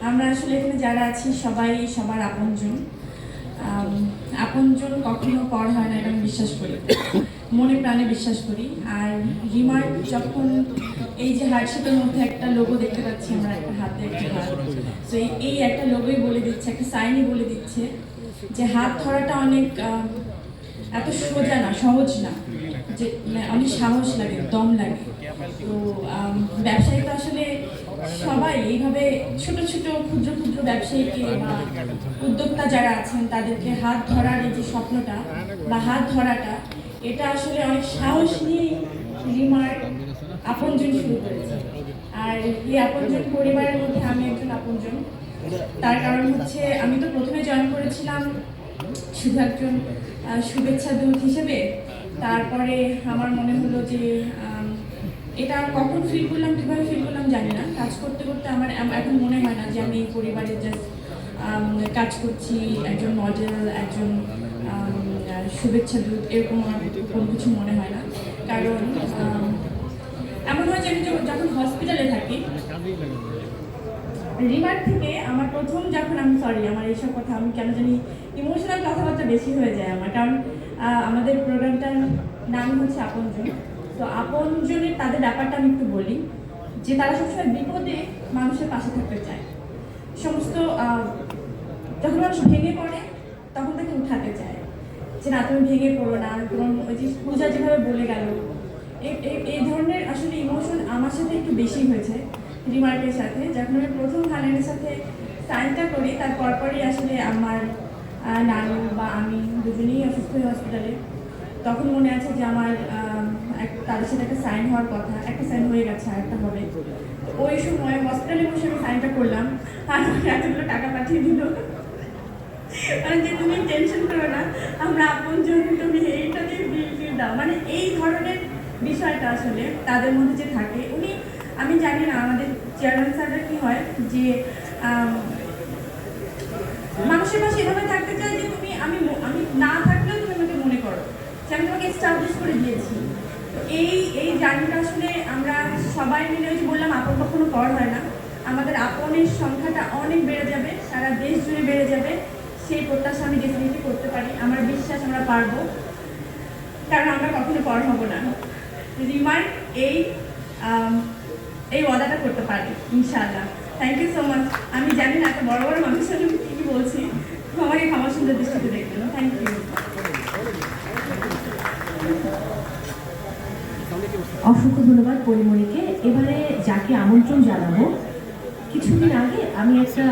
আমরা আসলে এখানে যারা আছি, সবাই সবার আপনজন। আপনজন কখনো পর হয় না এটা বিশ্বাস করি। মনে প্রাণে বিশ্বাস করি। আর রিমার যখন এই যে হার্টশেপের মধ্যে একটা লোগো দেখতে পাচ্ছি আমরা, একটা হাতে একটা হাত। তো এই- একটা লোগোই বলে দিচ্ছে, একটা সাইনই বলে দিচ্ছে যে হাত ধরাটা অনেক এত সোজা না, সহজ না। যে মানে অনেক সাহস লাগে, দম লাগে। তো ব্যবসায়ী তো আসলে সবাই এইভাবে ছোট ছোট ক্ষুদ্র ক্ষুদ্র ব্যবসায়ীকে বা উদ্যোক্তা যারা আছেন, তাদেরকে হাত ধরার এই যে স্বপ্নটা বা হাত ধরাটা, এটা আসলে অনেক সাহস নিয়েই রিমার আপনজন শুরু করেছে। আর এই আপনজন পরিবারের মধ্যে আমি একজন আপনজন। তার কারণ হচ্ছে আমি তো প্রথমে জয়েন করেছিলাম শুধু একজন শুভেচ্ছা দূত হিসেবে। তারপরে আমার মনে হলো যে এটা কখন ফিল করলাম, কীভাবে ফিল করলাম জানি না। কাজ করতে করতে আমার এখন মনে হয় না যে আমি এই পরিবারের জাস্ট কাজ করছি, একজন মডেল একজন শুভেচ্ছা দূত, এরকম আমার কোনো কিছু মনে হয় না। কারণ এমন হয় যে আমি যখন- হসপিটালে থাকি, রিমার থেকে আমার প্রথম যখন আমি সরি আমার এইসব কথা, আমি কেন জানি ইমোশনাল কথাবার্তা বেশি হয়ে যায় আমার। কারণ আমাদের প্রোগ্রামটার নাম হচ্ছে আপনজন। তো আপনজনের, তাদের ব্যাপারটা আমি একটু বলি, যে তারা সবসময় বিপদে মানুষের পাশে থাকতে চায়। সমস্ত যখন মানুষ ভেঙে পড়ে, তখন তাকে উঠাতে চায়। যে না, তুমি ভেঙে পড়ো না তোমার ওই যে পূজা যেভাবে বলে গেল এই- ধরনের আসলে ইমোশন আমার সাথে একটু বেশি হয়েছে রিমার্কের সাথে। যখন আমি প্রথম হানানের সাথে সাইনটা করি তার পরপরই আসলে আমার নানু বা আমি দুজনেই অসুস্থ হয়ে হসপিটালে তখন মনে আছে যে আমার তাদের সাথে একটা সাইন হওয়ার কথা, একটা সাইন হয়ে গেছে একটা হবে। ওই সময় হসপিটালে বসে আমি সাইনটা করলাম, আর এতগুলো টাকা পাঠিয়ে দিল। যে তুমি টেনশন করো না, আমরা আপন জন তুমি এইটা দিয়ে বিল ফিল দাও। মানে এই ধরনের বিষয়টা আসলে তাদের মধ্যে যে থাকে। উনি, আমি জানি না আমাদের চেয়ারম্যান স্যাররা কি হয়, যে মানুষের পাশে এভাবে থাকতে চায় যে তুমি, আমি আমি না থাকলেও তুমি আমাকে মনে করো যে আমি তোমাকে এস্টাবলিশ করে দিয়েছি। এই এই জার্নিটা আসলে আমরা সবাই মিলে ওই যে বললাম, আপন কখনো পর হয় না। আমাদের আপনের সংখ্যাটা অনেক বেড়ে যাবে, সারা দেশ জুড়ে বেড়ে যাবে। সেই প্রত্যাশা আমি ডেফিনেটলি করতে পারি, আমার বিশ্বাস আমরা পারব। কারণ আমরা কখনো পর হব না। রিমার এই এই ওয়াদাটা করতে পারি, ইনশাআল্লাহ। থ্যাংক ইউ সো মাচ আমি জানি না, এত বড় বড় মানুষের আমি কী বলছি? আমাকে ক্ষমা সুন্দর দৃষ্টিতে দেখবেন থ্যাংক ইউ অসংখ্য ধন্যবাদ পরিমণিকে। এবারে যাকে আমন্ত্রণ জানাব কিছুদিন আগে আমি একটা